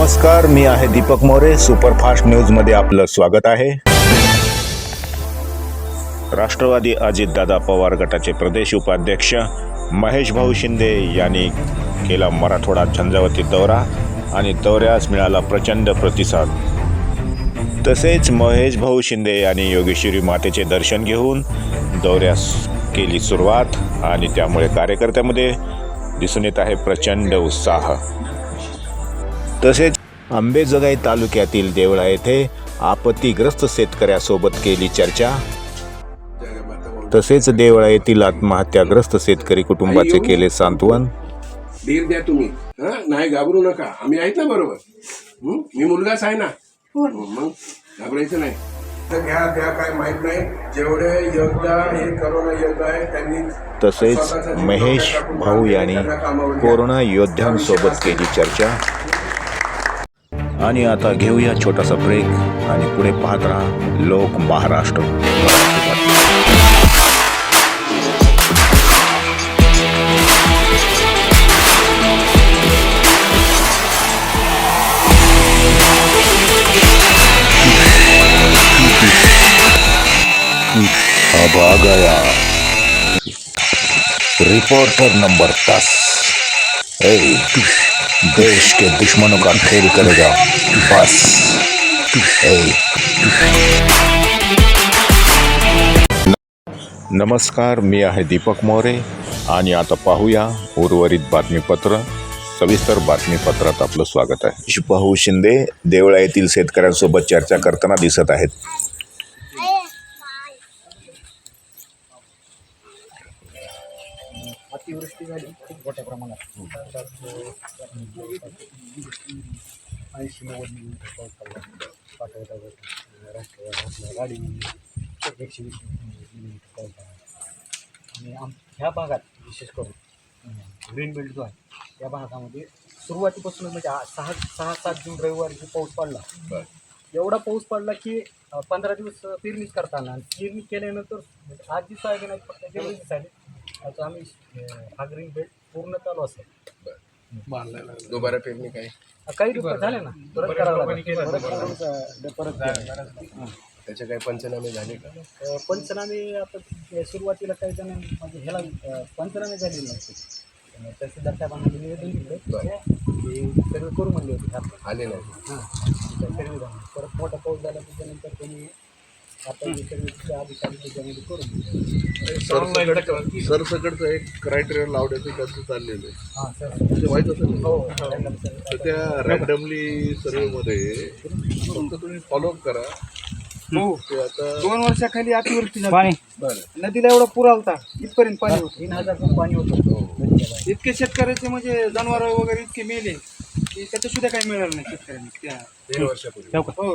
नमस्कार मी आहे दीपक मोरे. सुपरफास्ट न्यूजमध्ये आपलं स्वागत आहे. राष्ट्रवादी अजितदादा पवार गटाचे प्रदेश उपाध्यक्ष महेश भाऊ शिंदे यांनी केला मराठवाडा झंझावती दौरा आणि दौऱ्यास मिळाला प्रचंड प्रतिसाद. तसेच महेश भाऊ शिंदे यांनी योगेश्वरी मातेचे दर्शन घेऊन दौऱ्यास केली सुरुवात आणि त्यामुळे कार्यकर्त्यामध्ये दिसून येत आहे प्रचंड उत्साह. तसेच आंबेजोगाई तालुक्यातील देवळा येथे आपत्तीग्रस्त शेतकऱ्यासोबत केली चर्चा. तसेच देवळा येथील आत्महत्याग्रस्त शेतकरी कुटुंबाचे केले सांत्वन. धीर द्या तुम्ही. हा? नाही घाबरू नका. आम्ही आहेत ना बरोबर. हं? मी मुलगाच आहे ना. मग घाबरायचं नाही. तर घ्या घ्या काय माहीत नाही. जेवढे योद्धा हे करोना योद्धा आहे त्यांनी तसेच महेश भाऊ यांनी. कोरोना योद्ध्यांसोबत केली चर्चा. आणि आता घेऊया छोटासा ब्रेक आणि पुढे पाहत राहा लोक महाराष्ट्र. अब आ गया. रिपोर्टर नंबर दस. ए, देश के दुश्मनों का खेल करेगा। बस। नमस्कार मी आहे दीपक मोरे आणि आता पाहूया उर्वरित बातमीपत्र. सविस्तर बातमीपत्रात आपलं स्वागत आहे. पाहू शिंदे देवळा येथील शेतकऱ्यांसोबत चर्चा करताना दिसत आहेत. अतिवृष्टी झाली खूप मोठ्या प्रमाणात गाडी एकशे आणि आम ह्या भागात, विशेष करून ग्रीन बेल्ट जो आहे त्या भागामध्ये सुरुवातीपासून म्हणजे सहा सहा सात जून रविवारी जो पाऊस पडला एवढा पाऊस पडला की पंधरा दिवस पेरणीच करता आला आणि पेरणी केल्यानंतर दिवस आहे नाही फक्त जेवढे आता आम्ही हा ग्रीन बेल्ट पूर्ण चालू असेल दुबारा पेरणी काय अ, काही दिवस झाले ना परत करावं लागेल. परत करून, अ, परत हां. त्याचे काही पंचनामे झाले का अ, पंचनामे आता ते सुरुवातीला काही जण म्हणजे ह्याला अ, पंचनामे झालेले नसते तहसीलदार साहेबांना निवेदन दिलं ते सर्व करू म्हणले होते हात आले नाही हां सर्व झालं परत मोठा पाऊस झाला त्याच्यानंतर त्यांनी हे सर्व अधिकारी त्याच्यामध्ये करून. सरसकटचं एक क्रायटेरिया लावण्याचं त्यांचं चाललेलं आहे. हां सर. ते माहीत असेल? हो तर त्या रॅन्डमली सर्वेमध्ये फक्त तुम्ही फॉलोअप करा. ते आता दोन वर्षाखाली अतिवृष्टी झाली. पाणी. बरं. नदीला एवढा पूर आलता इथपर्यंत पाणी होतं. तीन हजार पाणी होतं. इतके शेतकऱ्याचे म्हणजे जनावर वगैरे इतके मेले की त्याचं सुद्धा काही मिळालं नाही शेतकऱ्यांनी. त्या वर्षापूर्वी. हो.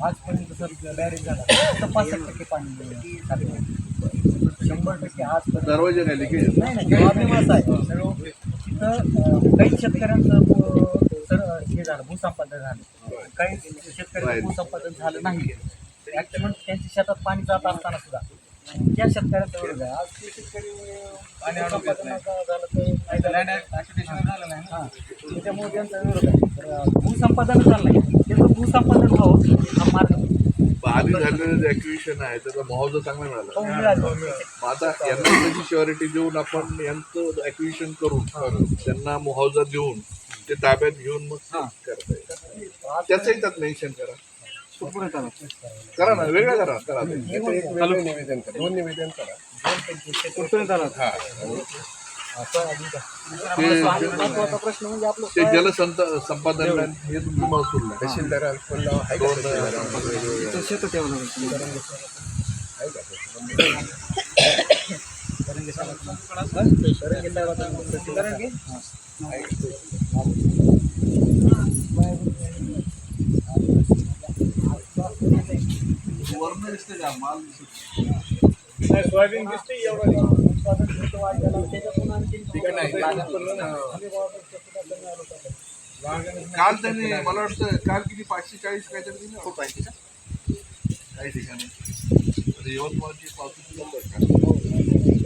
आजपर्यंत सर बॅरेज झाला फक्त पासष्ट टक्के पाणी साठवलं. शंभर टक्के आजपर्यंत. दरवाजे नाही लिकेज नाही नाही प्रॉब्लेम असा आहे तिथं काही शेतकऱ्यांचं अं, सर हे झालं भूसंपादन झालं. काही शेतकऱ्यांचं भूसंपादन झालं नाही. ॲक्च्युअली त्यांच्या शेतात पाणी जात असताना सुद्धा त्या शेतकऱ्यांचा विरोध आहे आज ते शेतकरी पाणी भूसंपादनाचं झालं तर झालं. नाही हां. त्याच्यामुळे त्यांचा विरोध आहे. तर अं, भूसंपादन झालं नाही त्याचं भूसंपादन व्हावं हा मार्ग आधी झालेलं जे ॲक्विशन आहे त्याचा मुआवजा चांगला मिळाला. तो मिळाला. मग आता यांना त्याची शुअरिटी देऊन आपण यांचं ॲक्विशन करून त्यांना मुआवजा देऊन ते ताब्यात घेऊन मग करता येईल त्याचंही त्यात मेन्शन करा. करा ना वेगळं करा करा. निवेदन करा दोन निवेदन करा. कुठपर्यंत आला हा. प्रश्न म्हणजे आपलं ते जलसंत संपादन हे तुमचं महसूल आहे. तहसीलदार फोन लावा आहे का. वर्ण दिसते का? माल दिसत सोयाबीन दिसते एवढं काल त्यांनी मला वाटतं काल किती? पाचशे चाळीस काहीतरी दिलं. खूप आहे. काही ठिकाणी. यवतमाळची पावसाची नंबर आहे?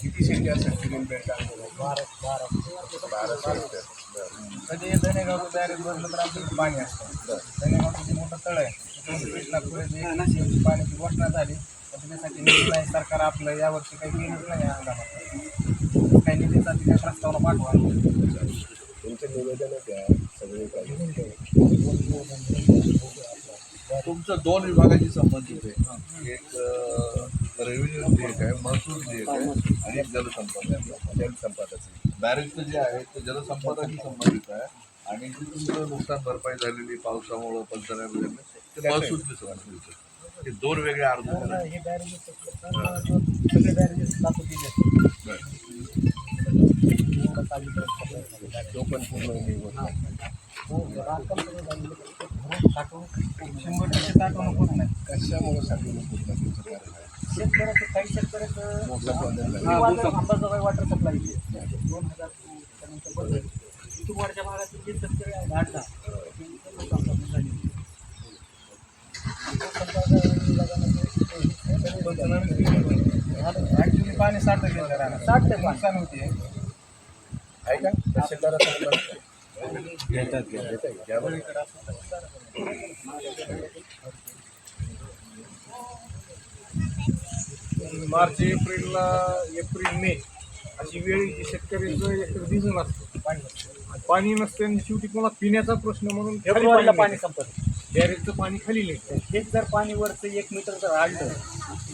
किती शेती असेल ग्रीन बेल्ट बाराशे हेक्टर कधी धनेगावचं बॅरेज भरलं तर आपल्याला पाणी असतं. धनेगावचं जे मोठं तळ आहे कृष्णा पुढे पाण्याची घोषणा झाली. पण त्याच्यासाठी निधी नाही सरकार आपलं यावर्षी काही केलंच नाही या हंगामात. काही निधीसाठी काही प्रस्तावना पाठवा. तुमचं निवेदन द्या सगळे काही? तुमचं दोन विभागाशी संबंधित आहे. एक रेव्हेन्यू देयक आहे महसूल देयक आहे आणि जलसंपदा जलसंपदाचं. बॅरेजचं जे आहे ते जलसंपदाशी संबंधित आहे. आणि जी तुमचं नुकसान भरपाई झालेली पावसामुळं पंचनामे वगैरे ते महसूलशी संबंधित हे दोन वेगळे अर्ज. हे तो पण पूर्ण टक्के साठवणूक होत नाही. आहे शेतकऱ्याचं काही शेतकऱ्याचं अंबाजोगाई वॉटर सप्लाय दोन हजार त्यानंतर बंद भागातील जे शेतकरी दहा त्यांची पण साठतं गेलं रानात. साठतं नुकसान होते. आहे का? तहसीलदाराचा घेतात मार्च एप्रिलला एप्रिल मे अशी वेळ येते शेतकऱ्याचं एक दिसून असतं. पाणी नसतं. पाणी नसतं आणि शेवटी कोणा पिण्याचा प्रश्न म्हणून फेब्रुवारीला पाणी संपत. बॅरेजचं पाणी खाली निघतं हेच जर पाणी वरचं एक मीटर जर आढळलं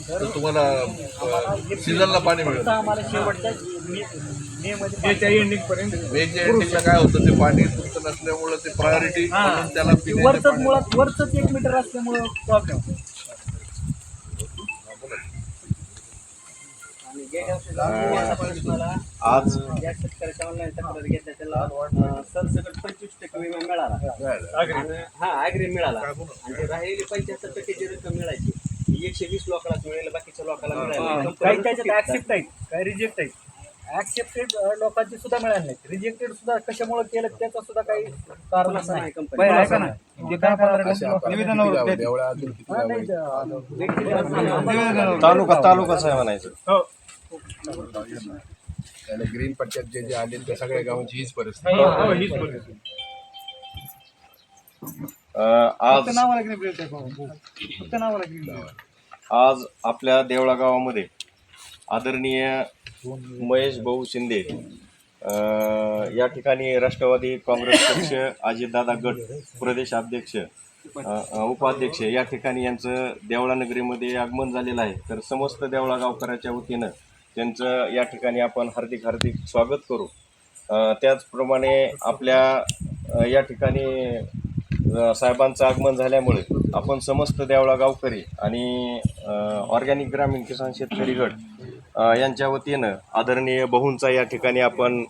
तर तुम्हाला सीझनला पाणी मिळत आम्हाला शेवटच्या मे मध्ये मेच्या एंडिंग पर्यंत मेच्या एंडिंगला काय होतं ते पाणी तुमचं नसल्यामुळं ते प्रायोरिटी म्हणून त्याला वरच मुळात वरच एक मीटर असल्यामुळं प्रॉब्लेम आज या शेतकऱ्याच्या ऑनलाईन तक्रार घेतल्या त्याला अं, सरसकट पंचवीस टक्के विमा मिळाला हा अग्री मिळाला. आणि ते राहिलेली पंच्याहत्तर टक्के जी रक्कम मिळायची. ती एकशे वीस लोकांनाच मिळेल बाकीच्या लोकांना मिळाली काही त्याच्यात ऍक्सेप्ट आहेत काही रिजेक्ट आहेत ऍक्सेप्टेड लोकांची सुद्धा मिळाली नाही रिजेक्टेड सुद्धा कशामुळे केलं त्याचं सुद्धा काही कारण नाही पहिलं ऐका ना ते काय अशा आपण किती गावं? देवळा अजून किती गावं आहेत? तालुका तालुकाच आहे आणि ग्रीन पट्ट्यात जे जे आले त्या सगळ्या गावांची हीच परिस्थिती. अं, आज नावाला ग्रीन बेल्ट आज आपल्या देवळा गावामध्ये आदरणीय महेश भाऊ शिंदे अं, या ठिकाणी राष्ट्रवादी काँग्रेस पक्ष अजितदादा गट प्रदेशाध्यक्ष अं, उपाध्यक्ष या ठिकाणी यांचं देवळा नगरीमध्ये आगमन झालेलं आहे. तर समस्त देवळा गावकऱ्याच्या वतीनं त्यांचं या ठिकाणी आपण हार्दिक हार्दिक स्वागत करू. त्याचप्रमाणे आपल्या या ठिकाणी साहेबांचं आगमन झाल्यामुळे आपण समस्त देवळा गावकरी आणि ऑर्गॅनिक ग्रामीण किसान शेतकरी गट यांच्या वतीनं आदरणीय बहुंचा या ठिकाणी आपण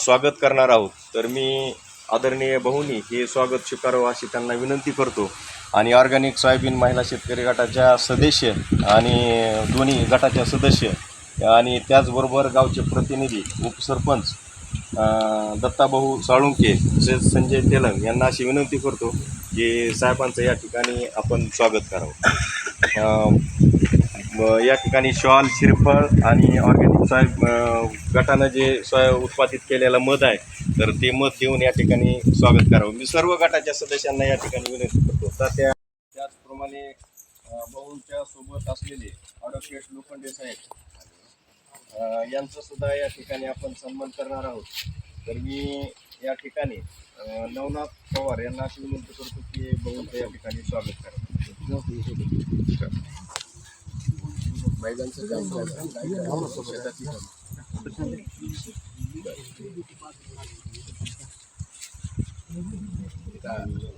स्वागत करणार आहोत. तर मी आदरणीय बहुनी हे स्वागत स्वीकारावं अशी त्यांना विनंती करतो. आणि ऑर्गॅनिक सोयाबीन महिला शेतकरी गटाच्या सदस्य आणि दोन्ही गटाच्या सदस्य आणि त्याचबरोबर गावचे प्रतिनिधी उपसरपंच दत्ताभाऊ साळुंके तसेच संजय तेलंग यांना अशी विनंती करतो की साहेबांचं या ठिकाणी आपण स्वागत करावं. या ठिकाणी शॉल श्रीफळ आणि ऑर्गॅनिक साहेब गटानं जे सोय उत्पादित केलेलं मध आहे तर ते मध देऊन या ठिकाणी स्वागत करावं. मी सर्व गटाच्या सदस्यांना या ठिकाणी विनंती करतो. तर त्या त्याचप्रमाणे अं, सोबत असलेले ॲडव्होकेट लोखंडे साहेब यांचा सुद्धा या ठिकाणी आपण सन्मान करणार आहोत. तर मी या ठिकाणी नवनाथ पवार यांना अशी विनंती करतो की बहुंचं या ठिकाणी स्वागत करा. महिलांचं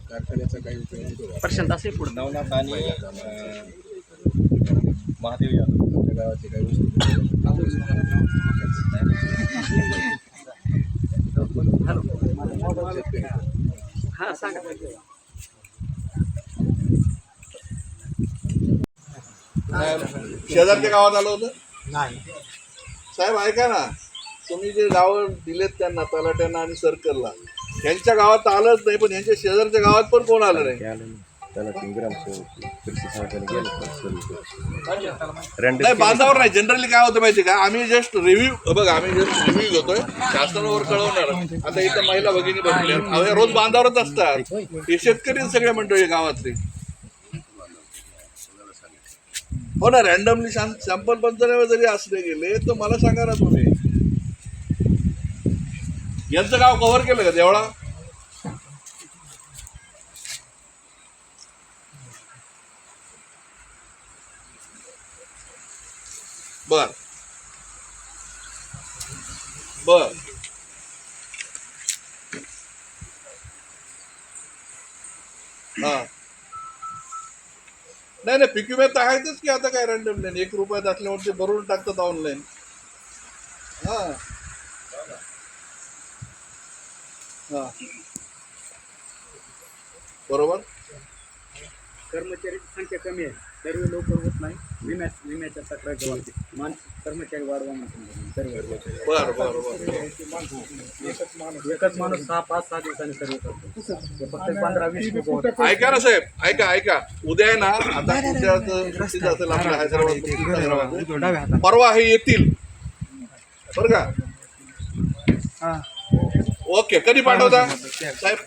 कारखान्याचा काही उपयोग होतो का? नवनाथ आणि महादेव यादव. गावाचे काही वस्तू शेतकरी हा सांगा. शेजारच्या गावात आलं होतं? नाही. साहेब ऐका ना. तुम्ही जे गाव दिलेत त्यांना तलाट्यांना आणि सर्कलला यांच्या गावात आलंच नाही पण यांच्या शेजारच्या गावात पण कोण आलं नाही. नाही बांधावर नाही जनरली काय होतं माहिती का? आम्ही जस्ट रिव्ह्यू बघा आम्ही जस्ट रिव्ह्यू घेतोय. शासनावर कळवणार. आता इथं महिला भगिनी बसल्या या रोज बांधावरच असतात. हे शेतकरी सगळे मंडळी गावातले. हो ना रॅन्डमली सॅम्पल पंचनामे जरी असले गेले तर मला सांगा ना तुम्ही. यांचं गाव कव्हर केलं का देवळा? बर. बर. हा. नाही नाही पिक्यू तर आहेतच की आता काय रँडम नाही एक रुपयात असल्यावर ते भरून टाकतात ऑनलाईन हा. हा. बरोबर? कर्मचाऱ्याची संख्या कमी आहे. सर्व लवकर होत नाही. विम्या विम्याच्या तक्रार मान कर्मचारी वाढवा बर एकच माणूस सहा पाच सहा दिवसांनी सर्व करतो. फक्त पंधरा वीस ऐका ना साहेब ऐका ऐका. उद्या आहे ना आता असेल आपल्या हैदराबाद परवा हे येतील. बरं का? ओके कधी पाठवता? साहेब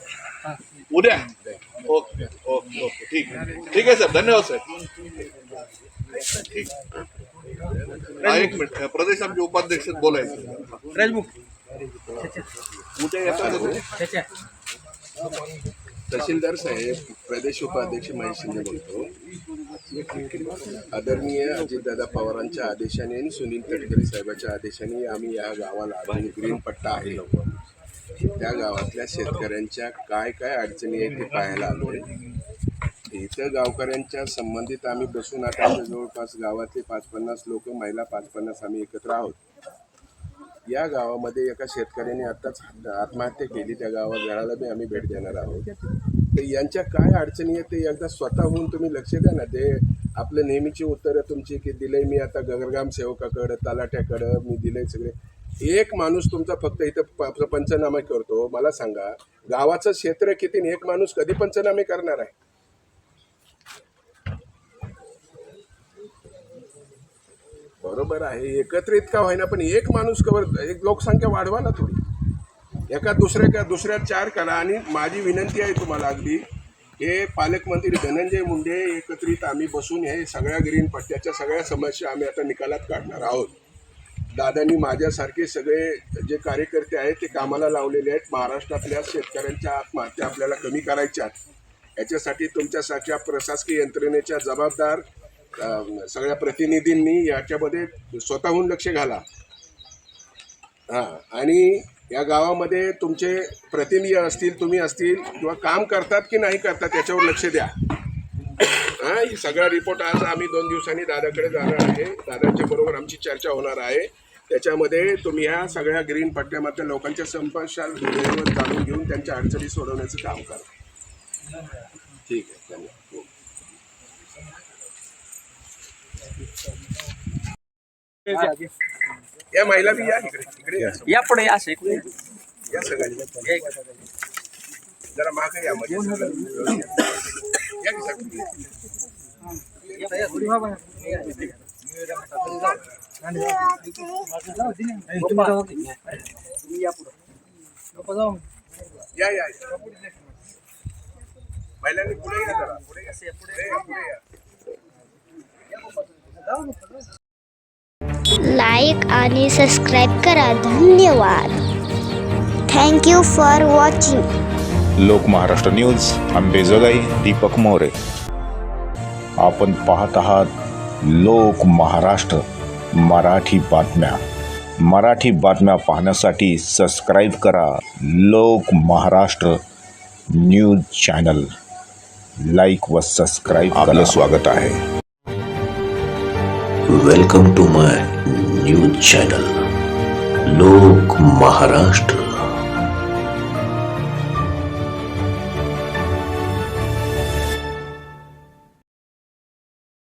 उद्या? Okay okay okay. ठीक आहे. ठीक आहे सर धन्यवाद साहेब. ठीक. हा, एक मिनिट. प्रदेश आमचे उपाध्यक्ष बोलायचं. राजमुख. उद्या येतात? तहसीलदार साहेब प्रदेश उपाध्यक्ष महेश शिंदे बोलतो. आदरणीय अजितदादा पवारांच्या आदेशाने आणि सुनील तटकरे साहेबांच्या आदेशाने आम्ही या गावाला ग्रीन पट्टा आहे. त्या गावातल्या शेतकऱ्यांच्या काय काय अडचणी आहेत ते पाहायला आलो आहे इथं गावकऱ्यांच्या संबंधित आम्ही बसून आता जवळपास गावातले पाच पन्नास लोक महिला पाच पन्नास आम्ही एकत्र आहोत. या गावामध्ये एका शेतकऱ्याने आत्ताच आत्महत्या केली. त्या गावा घराला बी आम्ही भेट देणार आहोत. तर यांच्या काय अडचणी आहेत ते एकदा स्वतःहून तुम्ही लक्ष द्या ना. ते आपलं नेहमीची उत्तरं तुमची की दिलंय मी आता गगरगाम सेवकाकडं तलाट्याकडं मी दिलंय सगळे. एक माणूस तुमचा फक्त इथं प- पंचनामे करतो. मला सांगा गावाचं क्षेत्र किती एक माणूस कधी पंचनामे करणार आहे? बरोबर आहे एकत्रित का होईना पण एक माणूस कवर एक लोकसंख्या वाढवा ना थोडी. एका दुसऱ्या का दुसऱ्या चार करा आणि माझी विनंती आहे तुम्हाला अगदी हे पालकमंत्री धनंजय मुंडे एकत्रित आम्ही बसून हे सगळ्या ग्रीन पट्ट्याच्या सगळ्या समस्या आम्ही आता निकालात काढणार आहोत. दादांनी माझ्यासारखे सगळे जे कार्यकर्ते आहेत ते कामाला लावलेले आहेत. महाराष्ट्रातल्या शेतकऱ्यांच्या आत्महत्या आपल्याला कमी करायच्या याच्यासाठी तुमच्यासारख्या प्रशासकीय यंत्रणेच्या जबाबदार सगळ्या प्रतिनिधींनी याच्यामध्ये स्वतःहून लक्ष घाला. हां आणि या गावामध्ये तुमचे प्रतिनिधी असतील तुम्ही असतील किंवा काम करतात की नाही करतात याच्यावर लक्ष द्या. हां ही सगळा रिपोर्ट आज आम्ही दोन दिवसांनी दादाकडे जाणार आहे. दादांच्या बरोबर आमची चर्चा होणार आहे. त्याच्यामध्ये तुम्ही ह्या सगळ्या ग्रीन पट्ट्यामधल्या लोकांच्या वेळेवर जाणून घेऊन त्यांच्या अडचणी सोडवण्याचं काम करा. ठीक आहे. धन्यवाद. हो. या महिला बी या इकडे. इकडे या. या पुढे या सगळ्या जरा मागे या. मध्ये. या. या या महिलांनी पुढे या जरा पुढे या पुढे या पुढे या लाईक आणि सबस्क्राईब करा. धन्यवाद. Thank you for watching Lok Maharashtra news Ambejogai Deepak More. आपण पाहत आहात लोक महाराष्ट्र मराठी बातम्या. मराठी बातम्या पाहण्यासाठी सबस्क्राईब करा Lok Maharashtra news channel. Like व सबस्क्राईब आपलं स्वागत आहे. Welcome to my news channel. Lok Maharashtra.